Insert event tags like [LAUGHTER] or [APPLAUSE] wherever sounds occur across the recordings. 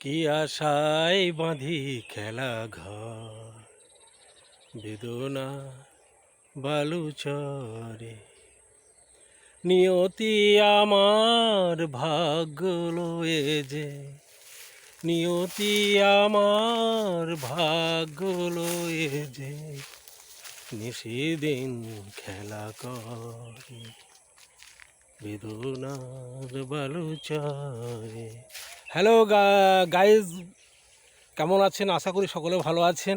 কি আশায় বাঁধি খেলা ঘর? বেদনা বালুচরে নিয়তি আমার ভাগ্য লয়ে যে। নিয়তি আমার ভাগ্য লয়ে যে। নিশিদিন খেলা করে। বেদনার বালুচরে হ্যালো গাইজ কেমন আছেন? আশা করি সকলে ভালো আছেন।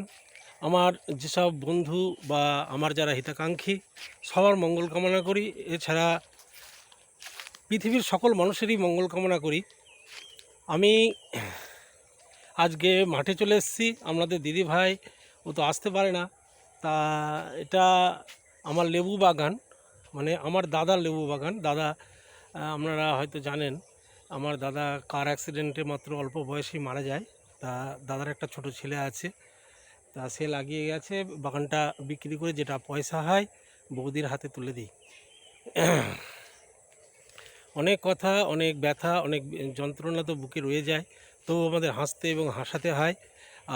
আমার যেসব বন্ধু বা আমার যারা হিতাকাঙ্ক্ষী, সবার মঙ্গল কামনা করি। এছাড়া পৃথিবীর সকল মানুষেরই মঙ্গল কামনা করি। আমি আজকে মাঠে চলে এসেছি। আপনাদের দিদি ভাই, ও তো আসতে পারে না। তা এটা আমার লেবু বাগান মানে আমার দাদার লেবু বাগান। দাদা আপনারা হয়তো জানেন আমার দাদা কার অ্যাক্সিডেন্টে মাত্র অল্প বয়সেই মারা যায়। তা দাদার একটা ছোট ছেলে আছে। তা সে লাগিয়ে গেছে, বাগানটা বিক্রি করে যেটা পয়সা হয়, বৌদির হাতে তুলে দিই। অনেক কথা, অনেক ব্যথা, অনেক যন্ত্রণা তো বুকে রয়ে যায় তো আমাদের হাসতে এবং হাসাতে হয়।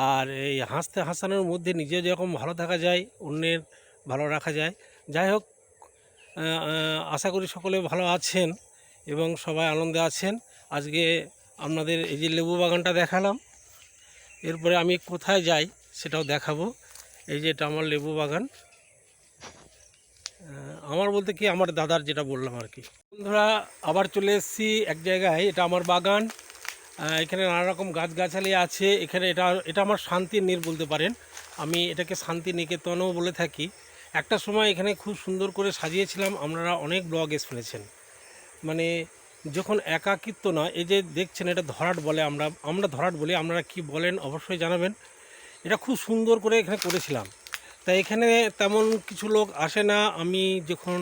আর এই হাসতে হাসানোর মধ্যে নিজে যেরকম ভালো থাকা যায়, অন্যের ভালো রাখা যায়। যাই হোক আশা করি সকলে ভালো আছেন এবং সবাই আনন্দে আছেন। আজকে আপনাদের এই যে লেবু বাগানটা দেখালাম, এরপরে আমি কোথায় যাই সেটাও দেখাবো। এই যে এটা আমার লেবু বাগান। আমার বলতে কি, আমার দাদার যেটা বললাম আর কি। বন্ধুরা, আবার চলে এসেছি এক জায়গায়। এটা আমার বাগান। এখানে নানা রকম গাছগাছালি আছে। এখানে এটা এটা আমার শান্তির নীর বলতে পারেন। আমি এটাকে শান্তি নিকেতনও বলে থাকি। একটা সময় এখানে খুব সুন্দর করে সাজিয়েছিলাম। আপনারা অনেক ব্লগ শুনেছেন। মানে যখন একাকিত্ব না এই যে দেখছেন এটা ধরাট বলে আমরা আমরা ধরাট বলি, আপনারা কি বলেন অবশ্যই জানাবেন। এটা খুব সুন্দর করে এখানে করেছিলাম। তা এখানে তেমন কিছু লোক আসে না। আমি যখন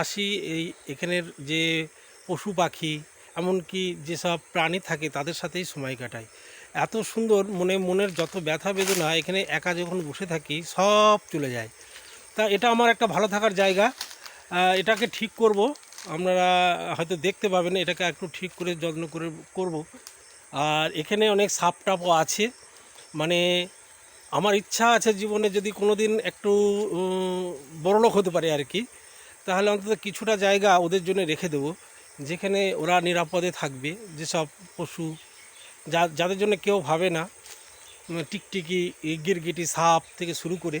আসি, এই এখানের যে পশু পাখি, এমনকি যেসব প্রাণী থাকে, তাদের সাথেই সময় কাটাই। এত সুন্দর, মনে, মনের যত ব্যথা বেদনা, এখানে একা যখন বসে থাকি, সব চলে যায়। তা এটা আমার একটা ভালো থাকার জায়গা। এটাকে ঠিক করব। আপনারা হয়তো দেখতে পাবেন, এটাকে একটু ঠিক করে যত্ন করে করব। আর এখানে অনেক সাপ টাপও আছে। মানে আমার ইচ্ছা আছে জীবনে যদি কোনো দিন একটু বড়লোক হতে পারে আর কি তাহলে অন্তত কিছুটা জায়গা ওদের জন্য রেখে দেবো, যেখানে ওরা নিরাপদে থাকবে, যেসব পশু, যা, যাদের জন্য কেউ ভাবে না টিকটিকি, গিরগিটি, সাপ থেকে শুরু করে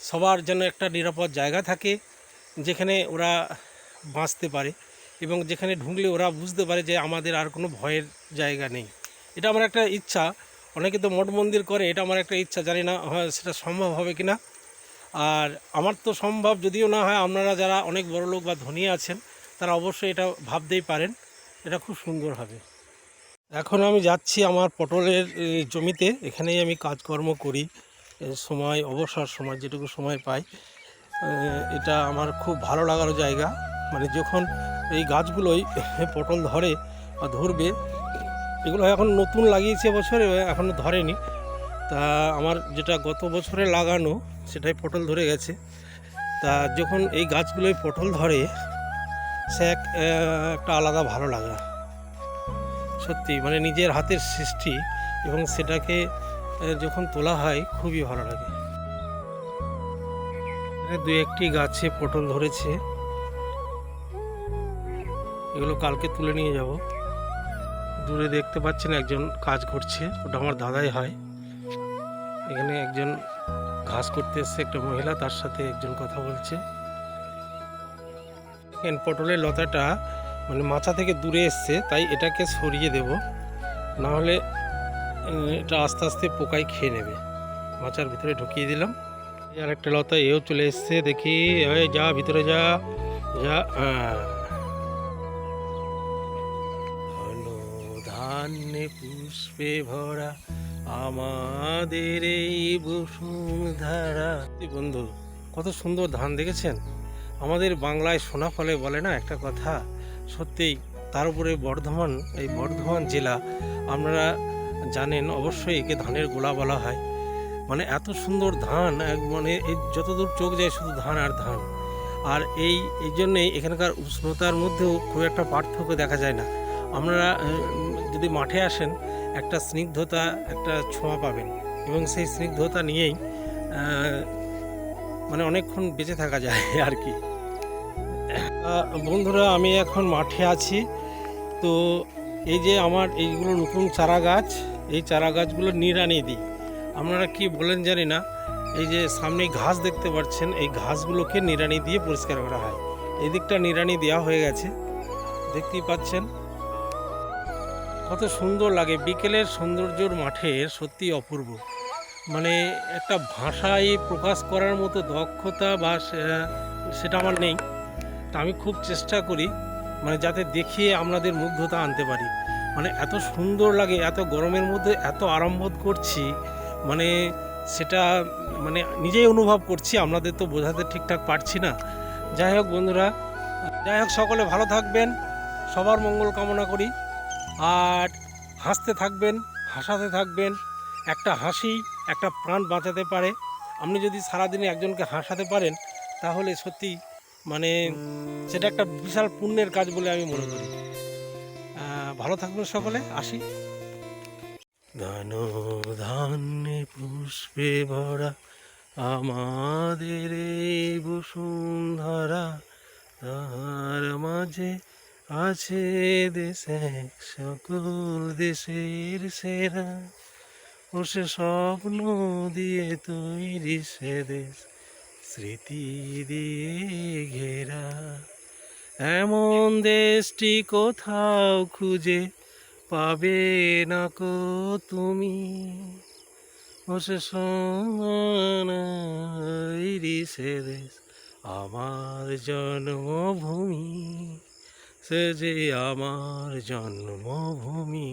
সবার যেন একটা নিরাপদ জায়গা থাকে, যেখানে ওরা বাঁচতে পারে এবং যেখানে ঢুকলে ওরা বুঝতে পারে যে আমাদের আর কোনো ভয়ের জায়গা নেই। এটা আমার একটা ইচ্ছা। অনেকে তো মঠ মন্দির করে, এটা আমার একটা ইচ্ছা। জানি না সেটা সম্ভব হবে কি না আর আমার তো সম্ভব যদিও না হয়, আপনারা যারা অনেক বড় লোক বা ধনী আছেন, তারা অবশ্যই এটা ভাবতেই পারেন। এটা খুব সুন্দর হবে। এখন আমি যাচ্ছি আমার পটলের জমিতে। এখানেই আমি কাজকর্ম করি। সময়, অবসর সময়, যেটুকু সময় পাই। এটা আমার খুব ভালো লাগার জায়গা। মানে যখন এই গাছগুলোই পটল ধরে বা ধরবে, এগুলো এখন নতুন লাগিয়েছে বছরে এখনও ধরেনি। তা আমার যেটা গত বছরে লাগানো, সেটাই পটল ধরে গেছে। তা যখন এই গাছগুলোই পটল ধরে, সে এক একটা আলাদা ভালো লাগা। সত্যি মানে নিজের হাতের সৃষ্টি এবং সেটাকে যখন তোলা হয়, খুবই ভালো লাগে। দু একটি গাছে পটল ধরেছে। এগুলো কালকে তুলে নিয়ে যাব। দূরে দেখতে পাচ্ছেন একজন কাজ করছে, ওটা আমার দাদাই হয়। এখানে একজন ঘাস করতে এসছে, একটা মহিলা, তার সাথে একজন কথা বলছে। দেখেন, পটলের লতাটা মানে মাচা থেকে দূরে এসছে, তাই এটাকে সরিয়ে দেব। না হলে এটা আস্তে আস্তে পোকায় খেয়ে নেবে। মাচার ভিতরে ঢুকিয়ে দিলাম। আর একটা লতা, এও চলে এসছে, দেখি। যা, ভিতরে যা। যা আহ। পুষ্পে ভরা আমাদের এই বসুন্ধরা। এই বন্ধু কত সুন্দর ধান দেখেছেন? আমাদের বাংলায় সোনা ফলে বলে না একটা কথা? সত্যিই তার উপরে বর্ধমান এই বর্ধমান জেলা আপনারা জানেন অবশ্যই একে ধানের গোলা বলা হয়। মানে এত সুন্দর ধান মানে যতদূর চোখ যায় শুধু ধান আর ধান। আর এই এই জন্যেই এখানকার উষ্ণতার মধ্যেও খুব একটা পার্থক্য দেখা যায় না। আহ, যদি মাঠে আসেন, একটা স্নিগ্ধতা, একটা ছোঁয়া পাবেন। এবং সেই স্নিগ্ধতা নিয়েই মানে অনেকক্ষণ বেঁচে থাকা যায় [LAUGHS] আর কি। বন্ধুরা, আমি এখন মাঠে আছি। তো এই যে আমার এইগুলো নতুন চারা গাছ এই চারা গাছগুলো নিড়ানি দিই। আপনারা কি বলেন জানি না, এই যে সামনে ঘাস দেখতে পাচ্ছেন, এই ঘাসগুলোকে নিড়ানি দিয়ে পরিষ্কার করা হয়। এই দিকটা নিড়ানি দেওয়া হয়ে গেছে। দেখতেই পাচ্ছেন। কত সুন্দর লাগে। বিকেলের সৌন্দর্যর মাঠে সত্যি অপূর্ব। মানে একটা ভাষায় প্রকাশ করার মতো দক্ষতা বা সেটা আমার নেই। তা আমি খুব চেষ্টা করি মানে যাতে দেখিয়ে আপনাদের মুগ্ধতা আনতে পারি। মানে এত সুন্দর লাগে, এত গরমের মধ্যে এত আরাম বোধ করছি মানে সেটা মানে নিজেই অনুভব করছি, আপনাদের তো বোঝাতে ঠিকঠাক পারছি না। যাই হোক বন্ধুরা, যাই হোক সকলে ভালো থাকবেন, সবার মঙ্গল কামনা করি। আর হাসতে থাকবেন, হাসাতে থাকবেন। একটা হাসি, একটা প্রাণ বাঁচাতে পারে। আপনি যদি সারাদিনে একজনকে হাসাতে পারেন, তাহলে সত্যি মানে সেটা একটা বিশাল পুণ্যের কাজ বলে আমি মনে করি। ভালো থাকবেন সকলে, আসি। ধান ধান্যে পুষ্পে ভরা আমাদের বসুন্ধরা, তাহার মাঝে আছে দেশে, সকল দেশের সেরা। ও সে স্বপ্ন দিয়ে তৈরি সে দেশ, স্মৃতি দিয়ে ঘেরা। এমন দেশটি কোথাও খুঁজে পাবে না কো তুমি? ও সে সোনারি সে দেশ, আমার জন্মভূমি। যে আমার জন্মভূমি।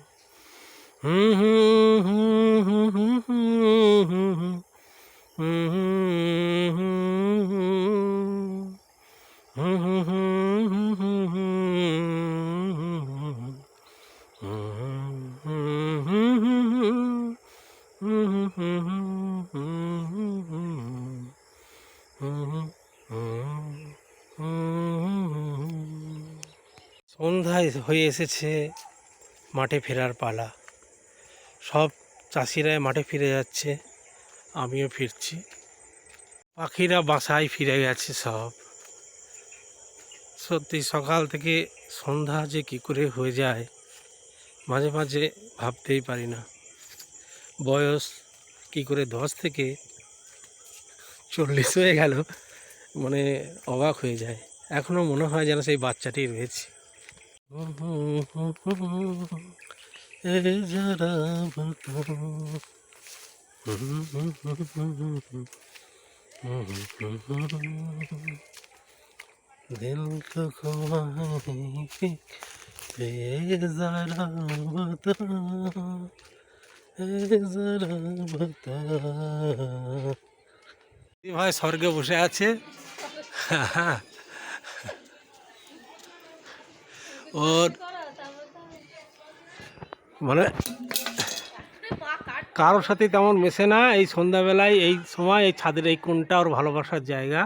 [LAUGHS] সন্ধ্যায় হয়ে এসেছে মাঠে ফেরার পালা। সব চাষিরাই মাঠে ফিরে যাচ্ছে, আমিও ফিরছি। পাখিরা বাসায় ফিরে গেছে সব। সত্যি সকাল থেকে সন্ধ্যা যে কী করে হয়ে যায়, মাঝে মাঝে ভাবতেই পারি না। বয়স কী করে দশ থেকে চল্লিশ হয়ে গেল মানে অবাক হয়ে যায়। এখনও মনে হয় যেন সেই বাচ্চাটি রয়েছে। এ যারা বলতো दिल को खुमाने की ये जरा बता ये जरा बता ভাই স্বর্গে বসে আছে ওর মানে কারোর সাথে তেমন মেশে না। এই সন্ধ্যাবেলায় এই সময় এই ছাদের এই কোনটা ওর ভালোবাসার জায়গা।